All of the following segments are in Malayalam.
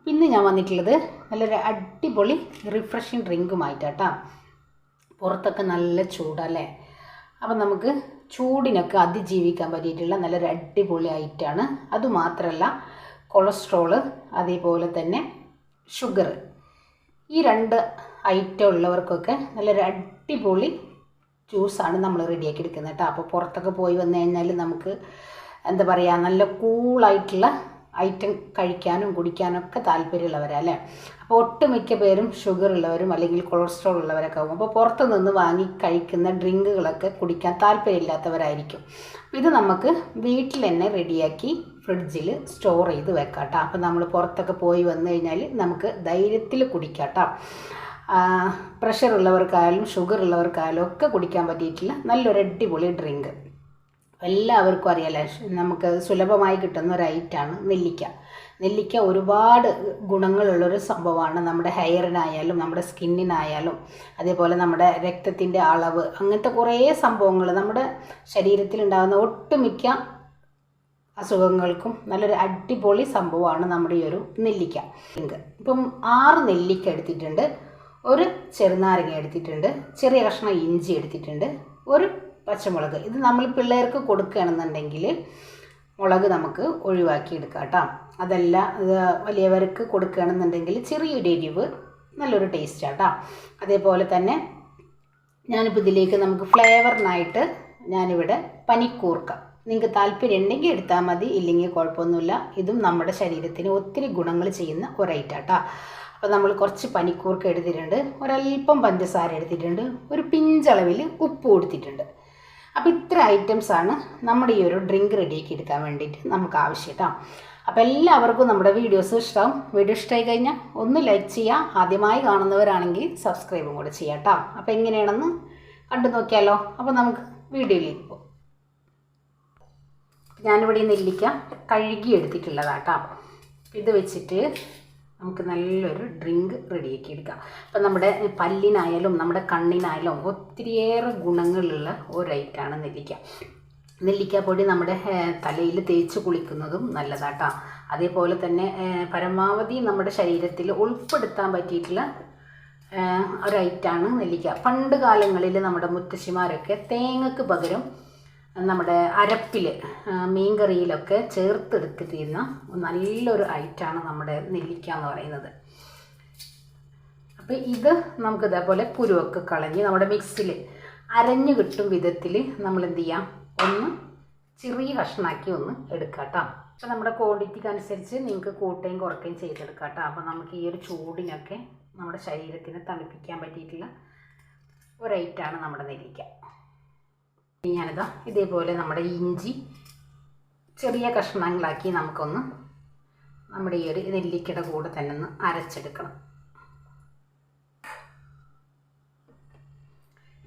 അപ്പോൾ ഇന്ന് ഞാൻ വന്നിട്ടുള്ളത് നല്ലൊരു അടിപൊളി റിഫ്രഷിങ് ഡ്രിങ്കുമായിട്ടാട്ടാ. പുറത്തൊക്കെ നല്ല ചൂടല്ലേ? അപ്പം നമുക്ക് ചൂടിനൊക്കെ അതിജീവിക്കാൻ പറ്റിയിട്ടുള്ള നല്ലൊരു അടിപൊളി ഐറ്റാണ്. അതുമാത്രമല്ല കൊളസ്ട്രോൾ അതേപോലെ തന്നെ ഷുഗർ. ഈ രണ്ട് ഐറ്റം ഉള്ളവർക്കൊക്കെ നല്ലൊരു അടിപൊളി ജ്യൂസാണ് നമ്മൾ റെഡിയാക്കി എടുക്കുന്നത് കേട്ടോ. അപ്പോൾ പുറത്തൊക്കെ പോയി വന്നു കഴിഞ്ഞാൽ നമുക്ക് എന്താ പറയുക നല്ല കൂളായിട്ടുള്ള ഐറ്റം കഴിക്കാനും കുടിക്കാനും ഒക്കെ താല്പര്യമുള്ളവരാണ് അല്ലേ? അപ്പോൾ ഒട്ടുമിക്ക പേരും ഷുഗർ ഉള്ളവരും അല്ലെങ്കിൽ കൊളസ്ട്രോൾ ഉള്ളവരൊക്കെ ആകും അപ്പോൾ പുറത്തുനിന്ന് വാങ്ങി കഴിക്കുന്ന ഡ്രിങ്കുകളൊക്കെ കുടിക്കാൻ താല്പര്യമില്ലാത്തവരായിരിക്കും. ഇത് നമുക്ക് വീട്ടിൽ തന്നെ റെഡിയാക്കി ഫ്രിഡ്ജിൽ സ്റ്റോർ ചെയ്ത് വെക്കാം അപ്പോൾ നമ്മൾ പുറത്തൊക്കെ പോയി വന്നു കഴിഞ്ഞാൽ നമുക്ക് ധൈര്യത്തിൽ കുടിക്കാം പ്രഷർ ഉള്ളവർക്കായാലും ഷുഗർ ഉള്ളവർക്കായാലും ഒക്കെ കുടിക്കാൻ പറ്റിയിട്ടുള്ള നല്ലൊരു അടിപൊളി ഡ്രിങ്ക് എല്ലാവർക്കും അറിയാലേ നമുക്ക് സുലഭമായി കിട്ടുന്ന ഒരു ഐറ്റാണ് നെല്ലിക്ക. നെല്ലിക്ക ഒരുപാട് ഗുണങ്ങളുള്ളൊരു സംഭവമാണ്. നമ്മുടെ ഹെയറിനായാലും നമ്മുടെ സ്കിന്നിനായാലും അതേപോലെ നമ്മുടെ രക്തത്തിന്റെ അളവ് അങ്ങനത്തെ കുറേ സംഭവങ്ങൾ നമ്മുടെ ശരീരത്തിലുണ്ടാകുന്ന ഒട്ടുമിക്ക അസുഖങ്ങൾക്കും നല്ലൊരു അടിപൊളി സംഭവമാണ് നമ്മുടെ ഈ ഒരു നെല്ലിക്ക. ഇപ്പം ആറ് നെല്ലിക്ക എടുത്തിട്ടുണ്ട്. ഒരു ചെറുനാരങ്ങ എടുത്തിട്ടുണ്ട്. ചെറിയ കഷ്ണം ഇഞ്ചി എടുത്തിട്ടുണ്ട്. ഒരു പച്ചമുളക്. ഇത് നമ്മൾ പിള്ളേർക്ക് കൊടുക്കുകയാണെന്നുണ്ടെങ്കിൽ മുളക് നമുക്ക് ഒഴിവാക്കി എടുക്കാം കേട്ടോ. അതല്ല വലിയവർക്ക് കൊടുക്കുകയാണെന്നുണ്ടെങ്കിൽ ചെറിയൊരു എരിവ് നല്ലൊരു ടേസ്റ്റ് കേട്ടോ. അതേപോലെ തന്നെ ഞാനിപ്പോൾ ഇതിലേക്ക് നമുക്ക് ഫ്ലേവറിനായിട്ട് ഞാനിവിടെ പനിക്കൂർക്ക. നിങ്ങൾക്ക് താല്പര്യം ഉണ്ടെങ്കിൽ എടുത്താൽ മതി ഇല്ലെങ്കിൽ കുഴപ്പമൊന്നുമില്ല. ഇതും നമ്മുടെ ശരീരത്തിന് ഒത്തിരി ഗുണങ്ങൾ ചെയ്യുന്ന ഒരൈറ്റം കേട്ടോ. അപ്പോൾ നമ്മൾ കുറച്ച് പനിക്കൂർക്ക എടുത്തിട്ടുണ്ട്. ഒരല്പം പഞ്ചസാര എടുത്തിട്ടുണ്ട്. ഒരു പിഞ്ചളവിൽ ഉപ്പ് കൊടുത്തിട്ടുണ്ട്. അപ്പോൾ ഇത്ര ഐറ്റംസ് ആണ് നമ്മുടെ ഈ ഒരു ഡ്രിങ്ക് റെഡിയാക്കി എടുക്കാൻ വേണ്ടിയിട്ട് നമുക്ക് ആവശ്യം അപ്പോൾ എല്ലാവർക്കും നമ്മുടെ വീഡിയോസ് ഇഷ്ടമാവും വീഡിയോ ഇഷ്ടമായി കഴിഞ്ഞാൽ ഒന്ന് ലൈക്ക് ചെയ്യുക ആദ്യമായി കാണുന്നവരാണെങ്കിൽ സബ്സ്ക്രൈബും കൂടെ ചെയ്യാം കേട്ടോ അപ്പോൾ എങ്ങനെയാണെന്ന് കണ്ടു നോക്കിയാലോ. അപ്പോൾ നമുക്ക് വീഡിയോയിലേക്ക് പോകും ഞാനിവിടെ നെല്ലിക്ക കഴുകി എടുത്തിട്ടുള്ളതാട്ടോ ഇത് വെച്ചിട്ട് നമുക്ക് നല്ലൊരു ഡ്രിങ്ക് റെഡിയാക്കി എടുക്കാം. അപ്പം നമ്മുടെ പല്ലിനായാലും നമ്മുടെ കണ്ണിനായാലും ഒത്തിരിയേറെ ഗുണങ്ങളുള്ള ഒരു ഐറ്റാണ് നെല്ലിക്ക. നെല്ലിക്കാപ്പൊടി നമ്മുടെ തലയിൽ തേച്ച് കുളിക്കുന്നതും നല്ലതാട്ടോ. അതേപോലെ തന്നെ പരമാവധി നമ്മുടെ ശരീരത്തിൽ ഉൾപ്പെടുത്താൻ പറ്റിയിട്ടുള്ള ഒരു ഐറ്റാണ് നെല്ലിക്ക. പണ്ട് കാലങ്ങളിൽ നമ്മുടെ മുത്തശ്ശിമാരൊക്കെ തേങ്ങക്ക് പകരം നമ്മുടെ അരപ്പിൽ മീൻകറിയിലൊക്കെ ചേർത്തെടുത്തിരുന്ന നല്ലൊരു ഐറ്റാണ് നമ്മുടെ നെല്ലിക്ക എന്ന് പറയുന്നത്. അപ്പോൾ ഇത് നമുക്ക് ഇതേപോലെ കുരുവൊക്കെ കളഞ്ഞ് നമ്മുടെ മിക്സിൽ അരഞ്ഞു കിട്ടും വിധത്തിൽ നമ്മൾ എന്ത് ചെയ്യാം? ഒന്ന് ചെറിയ കഷ്ണാക്കി ഒന്ന് എടുക്കാം കേട്ടോ അപ്പോൾ നമ്മുടെ ക്വാണ്ടിറ്റിക്ക് അനുസരിച്ച് നിങ്ങൾക്ക് കൂട്ടുകയും കുറയ്ക്കുകയും ചെയ്തെടുക്കാം കേട്ടോ അപ്പോൾ നമുക്ക് ഈ ഒരു ചൂടിനൊക്കെ നമ്മുടെ ശരീരത്തിന് തണുപ്പിക്കാൻ പറ്റിയിട്ടുള്ള ഒരു ഐറ്റാണ് നമ്മുടെ നെല്ലിക്ക. ഞാനിതാ ഇതേപോലെ നമ്മുടെ ഇഞ്ചി ചെറിയ കഷ്ണങ്ങളാക്കി നമുക്കൊന്ന് നമ്മുടെ ഈ ഒരു നെല്ലിക്കയുടെ കൂടെ തന്നെ ഒന്ന് അരച്ചെടുക്കണം.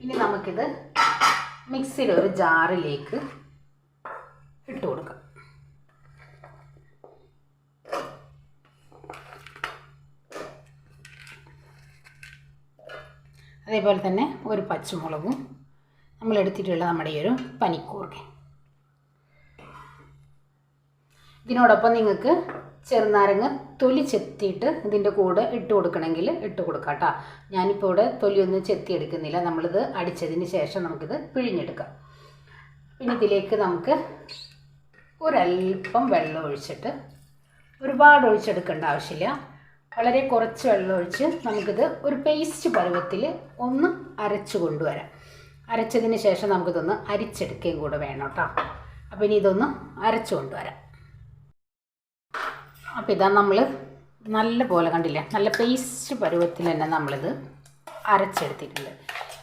ഇനി നമുക്കിത് മിക്സിയുടെ ഒരു ജാറിലേക്ക് ഇട്ട് കൊടുക്കാം. അതേപോലെ തന്നെ ഒരു പച്ചമുളകും നമ്മൾ എടുത്തിട്ടുള്ള നമ്മുടെ ഈ ഒരു പനിക്കൂർക്ക. ഇതിനോടൊപ്പം നിങ്ങൾക്ക് ചെറുനാരങ്ങ തൊലി ചെത്തിയിട്ട് ഇതിന്റെ കൂടെ ഇട്ട് കൊടുക്കണമെങ്കിൽ ഇട്ട് കൊടുക്കാം കേട്ടോ ഞാനിപ്പോൾ ഇവിടെ തൊലിയൊന്നും ചെത്തിയെടുക്കുന്നില്ല. നമ്മളിത് അടിച്ചതിന് ശേഷം നമുക്കിത് പിഴിഞ്ഞെടുക്കാം. പിന്നെ ഇതിലേക്ക് നമുക്ക് ഒരല്പം വെള്ളം ഒഴിച്ചിട്ട് ഒരുപാട് ഒഴിച്ചെടുക്കേണ്ട ആവശ്യമില്ല. വളരെ കുറച്ച് വെള്ളം ഒഴിച്ച് നമുക്കിത് ഒരു പേസ്റ്റ് പരുവത്തിൽ ഒന്ന് അരച്ചു കൊണ്ടുവരാം. അരച്ചതിന് ശേഷം നമുക്കിതൊന്ന് അരിച്ചെടുക്കുകയും കൂടെ വേണം കേട്ടോ. അപ്പോൾ ഇനി ഇതൊന്ന് അരച്ചു കൊണ്ടുവരാം. അപ്പോൾ ഇതാ നമ്മൾ നല്ല പോലെ കണ്ടില്ലേ? നല്ല പേസ്റ്റ് പരുവത്തിൽ തന്നെ നമ്മളിത് അരച്ചെടുത്തിട്ടുണ്ട്.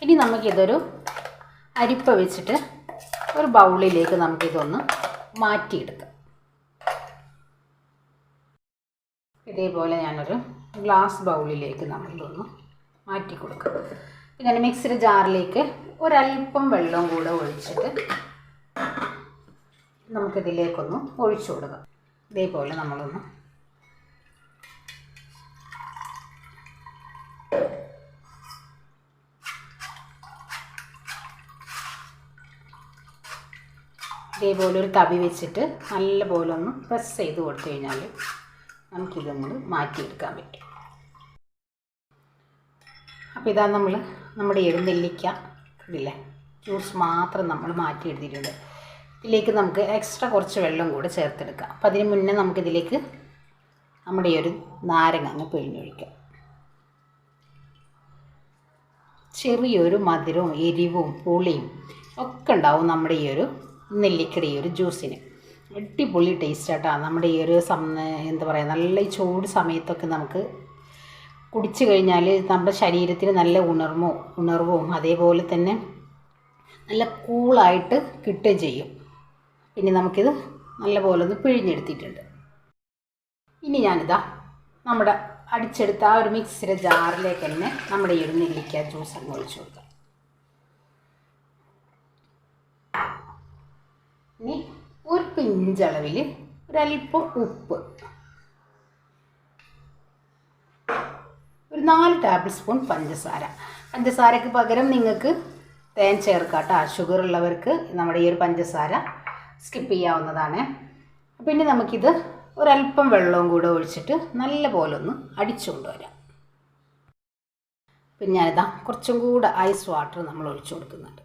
ഇനി നമുക്കിതൊരു അരിപ്പ വെച്ചിട്ട് ഒരു ബൗളിലേക്ക് നമുക്കിതൊന്ന് മാറ്റിയെടുക്കാം. ഇതേപോലെ ഞാനൊരു ഗ്ലാസ് ബൗളിലേക്ക് നമ്മളിതൊന്ന് മാറ്റി കൊടുക്കാം ഇങ്ങനെ മിക്സിയുടെ ജാറിലേക്ക് ഒരല്പം വെള്ളം കൂടെ ഒഴിച്ചിട്ട് നമുക്കിതിലേക്കൊന്ന് ഒഴിച്ചു കൊടുക്കാം. ഇതേപോലെ നമ്മളൊന്ന് ഇതേപോലെ ഒരു തവി വെച്ചിട്ട് നല്ല പോലെ ഒന്ന് പ്രസ് ചെയ്ത് കൊടുത്തു കഴിഞ്ഞാൽ നമുക്കിതൊന്ന് മാറ്റിയെടുക്കാൻ പറ്റും. അപ്പോൾ ഇതാ നമ്മൾ നമ്മുടെ എഴുന്നെല്ലിക്ക കണ്ടില്ലേ ജ്യൂസ് മാത്രം നമ്മൾ മാറ്റി എടുത്തിട്ടുണ്ട് ഇതിലേക്ക് നമുക്ക് എക്സ്ട്രാ കുറച്ച് വെള്ളം കൂടെ ചേർത്തെടുക്കാം. അപ്പം അതിന് മുന്നേ നമുക്കിതിലേക്ക് നമ്മുടെ ഈ ഒരു നാരങ്ങ അങ്ങ് പിഴിഞ്ഞൊഴിക്കാം. ചെറിയൊരു മധുരവും എരിവും പുളിയും ഒക്കെ ഉണ്ടാവും നമ്മുടെ ഈ ഒരു നെല്ലിക്കയുടെ ഈ ഒരു ജ്യൂസിന്. അടിപൊളി ടേസ്റ്റ് ആട്ടോ. നമ്മുടെ ഈ ഒരു സം എന്താ പറയുക നല്ല ചൂട് സമയത്തൊക്കെ നമുക്ക് കുടിച്ചു കഴിഞ്ഞാൽ നമ്മുടെ ശരീരത്തിന് നല്ല ഉണർമോ ഉണർവും അതേപോലെ തന്നെ നല്ല കൂളായിട്ട് കിട്ടുകയും ചെയ്യും. പിന്നെ നമുക്കിത് നല്ലപോലെ ഒന്ന് പിഴിഞ്ഞെടുത്തിട്ടുണ്ട്. ഇനി ഞാനിതാ നമ്മുടെ അടിച്ചെടുത്ത ആ ഒരു മിക്സിയുടെ ജാറിലേക്ക് തന്നെ നമ്മുടെ ഈ ഒരു നെല്ലിക്ക ജ്യൂസ് അങ്ങ് ഒഴിച്ചു കൊടുക്കാം. ഇനി ഒരു പിഞ്ചളവിൽ ഒരല്പം ഉപ്പ് നാല് ടേബിൾ സ്പൂൺ പഞ്ചസാര. പഞ്ചസാരയ്ക്ക് പകരം നിങ്ങൾക്ക് തേൻ ചേർക്കാം കേട്ടോ ഷുഗർ ഉള്ളവർക്ക് നമ്മുടെ ഈ ഒരു പഞ്ചസാര സ്കിപ്പ് ചെയ്യാവുന്നതാണ്. പിന്നെ നമുക്കിത് ഒരല്പം വെള്ളവും കൂടെ ഒഴിച്ചിട്ട് നല്ല പോലെ ഒന്ന് അടിച്ചുകൊണ്ടുവരാം പിന്നെ ഞാനിതാ കുറച്ചും കൂടെ ഐസ് വാട്ടർ നമ്മൾ ഒഴിച്ചു കൊടുക്കുന്നുണ്ട്.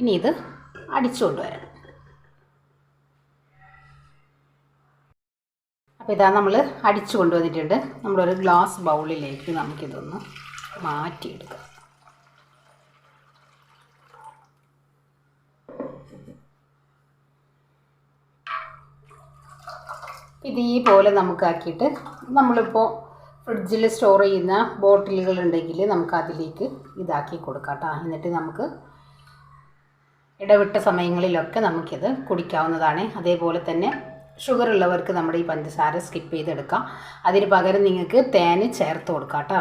ഇനി ഇത് അടിച്ചു അപ്പോൾ ഇതാ നമ്മൾ അടിച്ചു കൊണ്ടുവന്നിട്ടുണ്ട്. നമ്മളൊരു ഗ്ലാസ് ബൗളിലേക്ക് നമുക്കിതൊന്ന് മാറ്റിയെടുക്കാം. ഇതേപോലെ നമുക്കാക്കിയിട്ട് നമ്മളിപ്പോൾ ഫ്രിഡ്ജിൽ സ്റ്റോർ ചെയ്യുന്ന ബോട്ടിലുകൾ ഉണ്ടെങ്കിൽ നമുക്ക് അതിലേക്ക് ഇതാക്കി കൊടുക്കാം കേട്ടോ എന്നിട്ട് നമുക്ക് ഇടവിട്ട സമയങ്ങളിലൊക്കെ നമുക്കിത് കുടിക്കാവുന്നതാണ്. അതേപോലെ തന്നെ ഷുഗർ ഉള്ളവർക്ക് നമ്മുടെ ഈ പഞ്ചസാര സ്കിപ്പ് ചെയ്തെടുക്കാം. അതിന് പകരം നിങ്ങൾക്ക് തേന് ചേർത്ത് കൊടുക്കാം കേട്ടോ.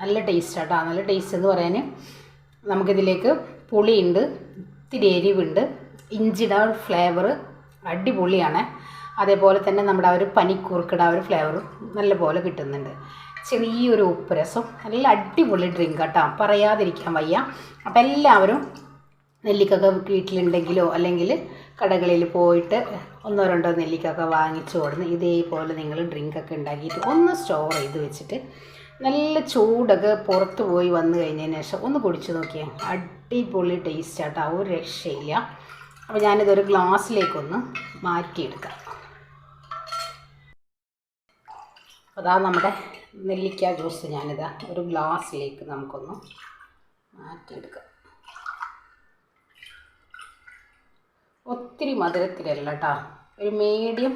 നല്ല ടേസ്റ്റ് കേട്ടോ നല്ല ടേസ്റ്റ് എന്ന് പറയാൻ നമുക്കിതിലേക്ക് പുളിയുണ്ട് ഇത്തിരി എരിവുണ്ട് ഇഞ്ചിയുടെ ഒരു ഫ്ലേവർ അടിപൊളിയാണ്. അതേപോലെ തന്നെ നമ്മുടെ ആ ഒരു പനിക്കൂർക്കിട ഒരു ഫ്ലേവറും നല്ലപോലെ കിട്ടുന്നുണ്ട്. ചെറിയൊരു ഉപ്പ് രസം നല്ല അടിപൊളി ഡ്രിങ്ക് കേട്ടോ പറയാതിരിക്കാൻ വയ്യ. അപ്പം എല്ലാവരും നെല്ലിക്കൊക്കെ വീട്ടിലുണ്ടെങ്കിലോ അല്ലെങ്കിൽ കടകളിൽ പോയിട്ട് ഒന്നോ രണ്ടോ നെല്ലിക്കൊക്കെ വാങ്ങിച്ചു കൊടുന്ന് ഇതേപോലെ നിങ്ങൾ ഡ്രിങ്കൊക്കെ ഉണ്ടാക്കിയിട്ട് ഒന്ന് സ്റ്റോർ ചെയ്ത് വെച്ചിട്ട് നല്ല ചൂടൊക്കെ പുറത്ത് പോയി വന്നു കഴിഞ്ഞതിന് ശേഷം ഒന്ന് കുടിച്ചു നോക്കിയാൽ അടിപൊളി ടേസ്റ്റ് ആട്ടോ. ഒരു രക്ഷയില്ല. അപ്പോൾ ഞാനിതൊരു ഗ്ലാസ്സിലേക്കൊന്ന് മാറ്റിയെടുക്കാം. അതാ നമ്മുടെ നെല്ലിക്ക ജ്യൂസ് ഞാനിതാ ഒരു ഗ്ലാസ്സിലേക്ക് നമുക്കൊന്ന് മാറ്റിയെടുക്കാം. ഒത്തിരി മധുരത്തിലല്ല കേട്ടോ ഒരു മീഡിയം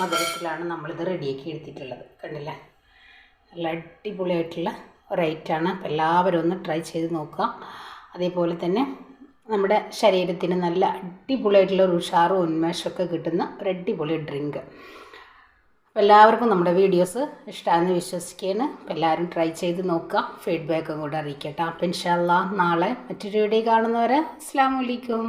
മധുരത്തിലാണ് നമ്മളിത് റെഡിയാക്കി എടുത്തിട്ടുള്ളത്. കണ്ടില്ലേ? നല്ല അടിപൊളിയായിട്ടുള്ള ഒരൈറ്റാണ്. അപ്പോൾ എല്ലാവരും ഒന്ന് ട്രൈ ചെയ്ത് നോക്കുക. അതേപോലെ തന്നെ നമ്മുടെ ശരീരത്തിന് നല്ല അടിപൊളിയായിട്ടുള്ള ഒരു ഉഷാറും ഉന്മേഷമൊക്കെ കിട്ടുന്ന ഒരു അടിപൊളി ഡ്രിങ്ക് അപ്പോൾ എല്ലാവർക്കും നമ്മുടെ വീഡിയോസ് ഇഷ്ടമാണെന്ന് വിശ്വസിക്കുകയാണ്. അപ്പോൾ എല്ലാവരും ട്രൈ ചെയ്ത് നോക്കുക. ഫീഡ്ബാക്കും കൂടെ അറിയിക്കട്ടെ. അപ്പം ഇൻഷാല്ല നാളെ മറ്റൊരു വീഡിയോ കാണുന്നവരെ അസ്സാം വലൈക്കും